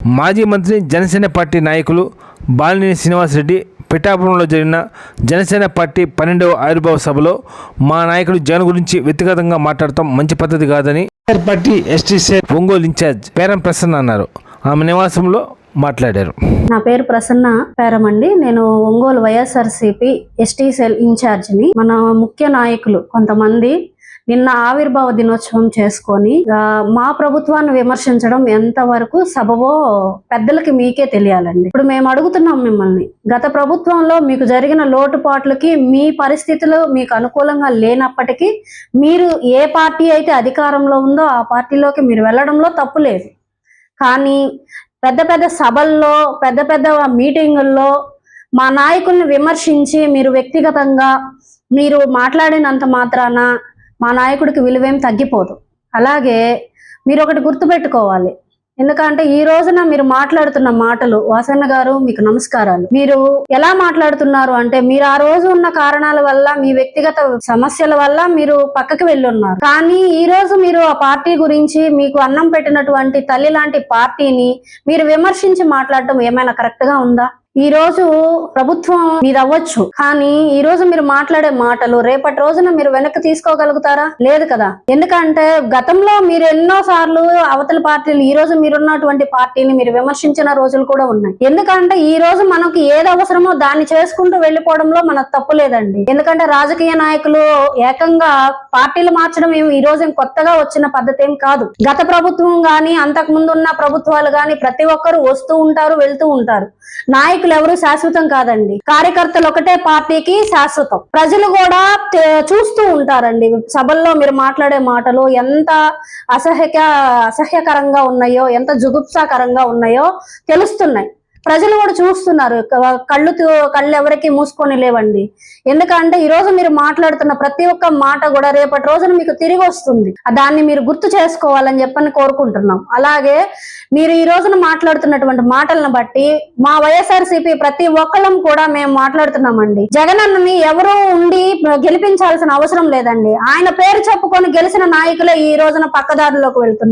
మాజీ మంత్రి జనసేన పార్టీ నాయకులు బాలినేని శ్రీనివాసరెడ్డి పిఠాపురంలో జరిగిన జనసేన పార్టీ పన్నెండవ ఆవిర్భావ సభలో మా నాయకుడు జగన్ గురించి వ్యక్తిగతంగా మాట్లాడటం మంచి పద్ధతి కాదని party ST cell Ongole incharge Peram Prasanna అన్నారు. ఆమె నివాసంలో మాట్లాడారు. నా పేరు ప్రసన్న పేరమండి నేను ఒంగోలు వైఎస్ఆర్సీపీ ఎస్టీ సెల్ ఇన్ఛార్జిని. మన ముఖ్య నాయకులు కొంతమంది నిన్న ఆవిర్భావ దినోత్సవం చేసుకొని మా ప్రభుత్వాన్ని విమర్శించడం ఎంతవరకు సబబో పెద్దలకి మీకే తెలియాలండి. ఇప్పుడు మేము అడుగుతున్నాం మిమ్మల్ని గత ప్రభుత్వంలో మీకు జరిగిన లోటుపాట్లకి మీ పరిస్థితులు మీకు అనుకూలంగా లేనప్పటికీ మీరు ఏ పార్టీ అయితే అధికారంలో ఉందో ఆ పార్టీలోకి మీరు వెళ్ళడంలో తప్పు లేదు. కానీ పెద్ద పెద్ద సభల్లో పెద్ద పెద్ద మీటింగుల్లో మా నాయకుల్ని విమర్శించి మీరు వ్యక్తిగతంగా మీరు మాట్లాడినంత మాత్రాన మా నాయకుడికి విలువేం తగ్గిపోదు. అలాగే మీరు ఒకటి గుర్తుపెట్టుకోవాలి. ఎందుకంటే ఈ రోజున మీరు మాట్లాడుతున్న మాటలు వాసన్న గారు మీకు నమస్కారాలు. మీరు ఎలా మాట్లాడుతున్నారు అంటే మీరు ఆ రోజు ఉన్న కారణాల వల్ల మీ వ్యక్తిగత సమస్యల వల్ల మీరు పక్కకి వెళ్ళున్నారు. కానీ ఈ రోజు మీరు ఆ పార్టీ గురించి మీకు అన్నం పెట్టినటువంటి తల్లి లాంటి పార్టీని మీరు విమర్శించి మాట్లాడటం ఏమైనా కరెక్ట్గా ఉందా? ఈ రోజు ప్రభుత్వం మీరు అవ్వచ్చు. కానీ ఈ రోజు మీరు మాట్లాడే మాటలు రేపటి రోజున మీరు వెనక్కి తీసుకోగలుగుతారా? లేదు కదా. ఎందుకంటే గతంలో మీరు ఎన్నో సార్లు అవతల పార్టీలు ఈ రోజు మీరున్నటువంటి పార్టీని మీరు విమర్శించిన రోజులు కూడా ఉన్నాయి. ఎందుకంటే ఈ రోజు మనకి ఏది అవసరమో దాన్ని చేసుకుంటూ వెళ్ళిపోవడంలో మనకు తప్పు లేదండి. ఎందుకంటే రాజకీయ నాయకులు ఏకంగా పార్టీలు మార్చడం ఏమి ఈ రోజు కొత్తగా వచ్చిన పద్ధతి ఏం కాదు. గత ప్రభుత్వం గాని అంతకు ముందు ఉన్న ప్రభుత్వాలు గాని ప్రతి ఒక్కరు వస్తూ ఉంటారు వెళ్తూ ఉంటారు. నాయకులు ఎవరు శాశ్వతం కాదండి. కార్యకర్తలు ఒకటే పార్టీకి శాశ్వతం. ప్రజలు కూడా చూస్తూ ఉంటారండి. సభల్లో మీరు మాట్లాడే మాటలు ఎంత అసహ్యక అసహ్యకరంగా ఉన్నాయో ఎంత జుగుప్సాకరంగా ఉన్నాయో తెలుస్తున్నాయి. ప్రజలు కూడా చూస్తున్నారు. కళ్ళు కళ్ళు ఎవరికి మూసుకొని లేవండి. ఎందుకంటే ఈ రోజు మీరు మాట్లాడుతున్న ప్రతి ఒక్క మాట కూడా రేపటి రోజున మీకు తిరిగి వస్తుంది. దాన్ని మీరు గుర్తు చేసుకోవాలని చెప్పని కోరుకుంటున్నాం. అలాగే మీరు ఈ రోజున మాట్లాడుతున్నటువంటి మాటలను బట్టి మా వైఎస్ఆర్సీపీ ప్రతి ఒక్కళ్ళం కూడా మేము మాట్లాడుతున్నామండి. జగన్ అన్నని ఎవరు ఉండి గెలిపించాల్సిన అవసరం లేదండి. ఆయన పేరు చెప్పుకొని గెలిచిన నాయకులే ఈ రోజున పక్కదారిలోకి వెళ్తున్నారు